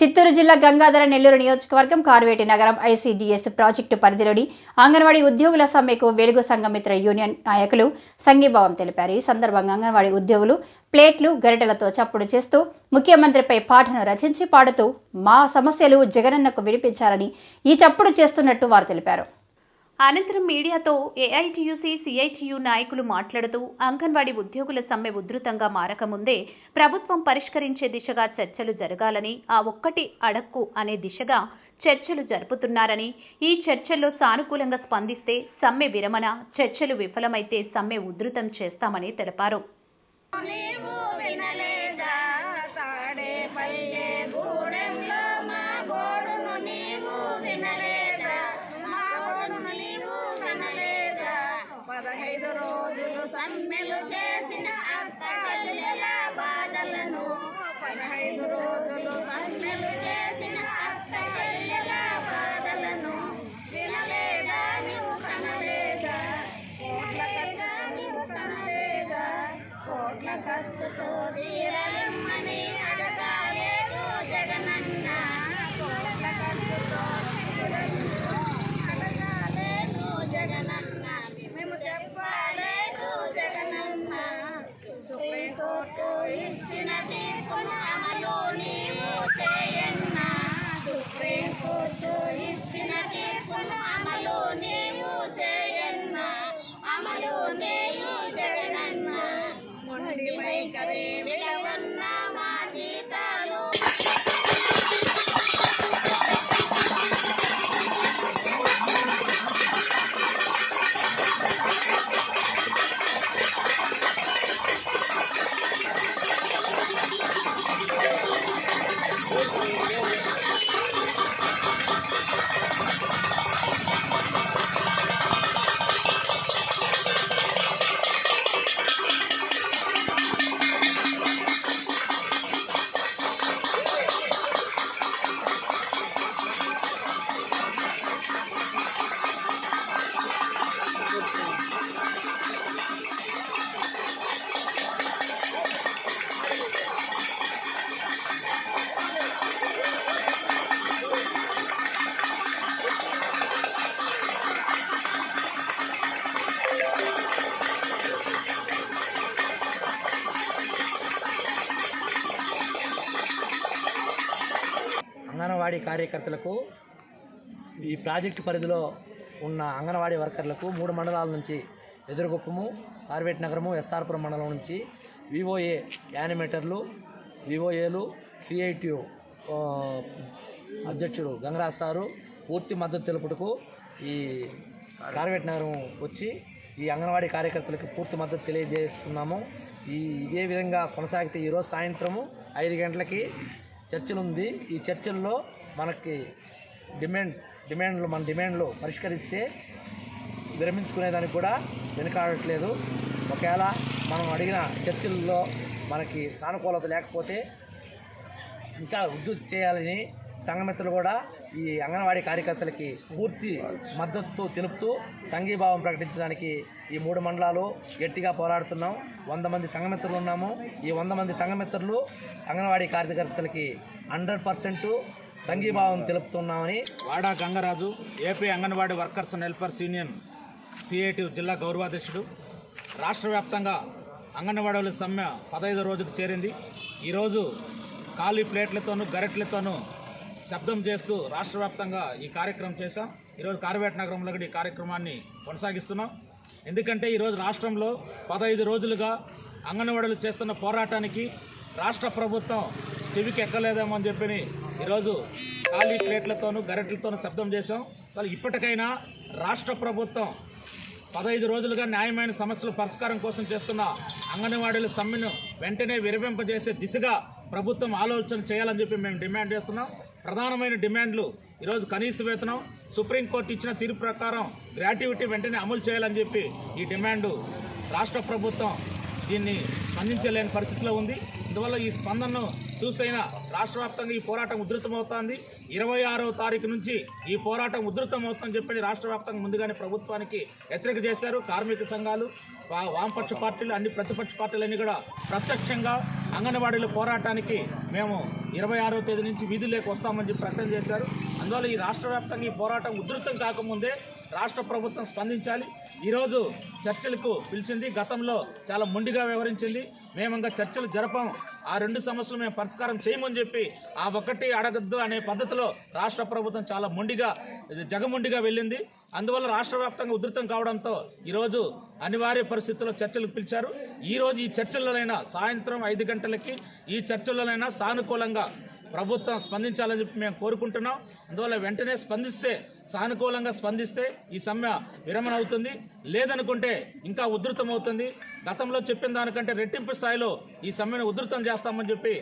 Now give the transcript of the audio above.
చిత్తూరు జిల్లా గంగాధర నెల్లూరు నియోజకవర్గం కార్వేటి నగరం ఐసీడీఎస్ ప్రాజెక్టు పరిధిలోని అంగన్వాడీ ఉద్యోగుల సమ్మెకు వెలుగు సంఘమిత్ర యూనియన్ నాయకులు సంఘీభావం తెలిపారు. ఈ సందర్భంగా అంగన్వాడీ ఉద్యోగులు ప్లేట్లు గరిటెలతో చప్పుడు చేస్తూ ముఖ్యమంత్రిపై పాటను రచించి పాడుతూ మా సమస్యలు జగనన్నకు వినిపించాలని ఈ చప్పుడు చేస్తున్నట్టు వారు తెలిపారు. అనంతరం మీడియాతో ఏఐటీయూసీ సిఐటియు నాయకులు మాట్లాడుతూ అంగన్వాడీ ఉద్యోగుల సమ్మె ఉధృతంగా మారకముందే ప్రభుత్వం పరిష్కరించే దిశగా చర్చలు జరగాలని ఆ ఒక్కటి అడక్కు అనే దిశగా చర్చలు జరుపుతున్నారని ఈ చర్చల్లో సానుకూలంగా స్పందిస్తే సమ్మె విరమణ చర్చలు విఫలమైతే సమ్మె ఉధృతం చేస్తామని తెలిపారు. పదహైదు రోజులు సమ్మెలు చేసిన అక్క చెల్లెల బాధలను. పదహైదు రోజులు సమ్మెలు చేసిన అంగన్వాడీ కార్యకర్తలకు ఈ ప్రాజెక్టు పరిధిలో ఉన్న అంగన్వాడీ వర్కర్లకు మూడు మండలాల నుంచి ఎదురుగుప్పము కార్వేట్ నగరము ఎస్ఆర్పురం మండలం నుంచి వివోఏ యానిమేటర్లు వివోఏలు సిఐటియు అధ్యక్షుడు గంగరాజ్ సారు పూర్తి మద్దతు తెలుపుటకు ఈ కార్వేట్ నగరం వచ్చి ఈ అంగన్వాడీ కార్యకర్తలకు పూర్తి మద్దతు తెలియజేస్తున్నాము. ఈ ఇదే విధంగా కొనసాగితే ఈరోజు సాయంత్రము ఐదు గంటలకి చర్చలు ఉంది ఈ చర్చల్లో మనకి డిమాండ్ డిమాండ్లు మన డిమాండ్లు పరిష్కరిస్తే విరమించుకునేదానికి కూడా వెనుకాడట్లేదు. ఒకవేళ మనం అడిగిన చర్చల్లో మనకి సానుకూలత లేకపోతే ఇంకా ఉద్యుత్ చేయాలని సంఘమిత్రులు కూడా ఈ అంగన్వాడీ కార్యకర్తలకి పూర్తి మద్దతు తెలుపుతూ సంఘీభావం ప్రకటించడానికి ఈ మూడు మండలాలు గట్టిగా పోరాడుతున్నాం. వంద మంది సంఘమిత్రులు ఉన్నాము. ఈ వంద మంది సంఘమిత్రులు అంగన్వాడీ కార్యకర్తలకి హండ్రెడ్ పర్సెంటు సంఘీభావం తెలుపుతున్నామని Vada Gangaraju AP Anganwadi workers and welfares union CIT జిల్లా గౌరవాధ్యక్షుడు. రాష్ట్ర వ్యాప్తంగా అంగన్వాడీల సమ్మె పదహైదు రోజుకు చేరింది. ఈరోజు ఖాళీ ప్లేట్లతోనూ గరెట్లతోనూ శబ్దం చేస్తూ రాష్ట్ర వ్యాప్తంగా ఈ కార్యక్రమం చేశాం. ఈరోజు కార్వేట నగరంలో కూడా ఈ కార్యక్రమాన్ని కొనసాగిస్తున్నాం. ఎందుకంటే ఈరోజు రాష్ట్రంలో పదహైదు రోజులుగా అంగన్వాడీలు చేస్తున్న పోరాటానికి రాష్ట్ర ప్రభుత్వం చెవికి ఎక్కలేదేమో అని చెప్పి ఈరోజు ఖాళీ ప్లేట్లతోనూ గరెట్లతోనూ శబ్దం చేశాం. వాళ్ళు ఇప్పటికైనా రాష్ట్ర ప్రభుత్వం పదహైదు రోజులుగా న్యాయమైన సమస్యల పరిష్కారం కోసం చేస్తున్న అంగన్వాడీల సమ్మెను వెంటనే విరమింపజేసే దిశగా ప్రభుత్వం ఆలోచన చేయాలని చెప్పి మేము డిమాండ్ చేస్తున్నాం. ప్రధానమైన డిమాండ్లు ఈరోజు కనీస వేతనం సుప్రీంకోర్టు ఇచ్చిన తీర్పు ప్రకారం గ్రాట్యుటీ వెంటనే అమలు చేయాలని చెప్పి ఈ డిమాండు రాష్ట్ర ప్రభుత్వం దీన్ని స్పందించలేని పరిస్థితిలో ఉంది. అందువల్ల ఈ స్పందనను చూసైనా రాష్ట్ర వ్యాప్తంగా ఈ పోరాటం ఉధృతమవుతోంది. ఇరవై ఆరో తారీఖు నుంచి ఈ పోరాటం ఉధృతమవుతుందని చెప్పి రాష్ట్ర వ్యాప్తంగా ముందుగానే ప్రభుత్వానికి హెచ్చరిక చేశారు. కార్మిక సంఘాలు వా- వామపక్ష పార్టీలు అన్ని ప్రతిపక్ష పార్టీలన్నీ కూడా ప్రత్యక్షంగా అంగన్వాడీల పోరాటానికి మేము ఇరవై ఆరో తేదీ నుంచి వీధుల్లోకి వస్తామని చెప్పి ప్రకటన చేశారు. అందువల్ల ఈ రాష్ట్ర వ్యాప్తంగా ఈ పోరాటం ఉధృతం కాకముందే రాష్ట్ర ప్రభుత్వం స్పందించాలి. ఈరోజు చర్చలకు పిలిచింది గతంలో చాలా మొండిగా వ్యవహరించింది. మేము ఇంకా చర్చలు జరపం. ఆ రెండు సమస్యలు మేము పరిష్కారం చేయమని చెప్పి ఆ ఒక్కటి అడగద్దు అనే పద్ధతిలో రాష్ట్ర ప్రభుత్వం చాలా మొండిగా జగమొండిగా వెళ్ళింది. అందువల్ల రాష్ట్ర వ్యాప్తంగా ఉధృతం కావడంతో ఈరోజు అనివార్య పరిస్థితుల్లో చర్చలకు పిలిచారు. ఈరోజు ఈ చర్చల్లోనైనా సాయంత్రం ఐదు గంటలకి ఈ చర్చల్లోనైనా సానుకూలంగా ప్రభుత్వం స్పందించాలని చెప్పి మేము కోరుకుంటున్నాం. అందువల్ల వెంటనే స్పందిస్తే సానుకూలంగా స్పందిస్తే ఈ సమ్మె విరమణ అవుతుంది. లేదనుకుంటే ఇంకా ఉధృతం అవుతుంది గతంలో చెప్పిన దానికంటే రెట్టింపు స్థాయిలో ఈ సమ్మెను ఉధృతం చేస్తామని చెప్పి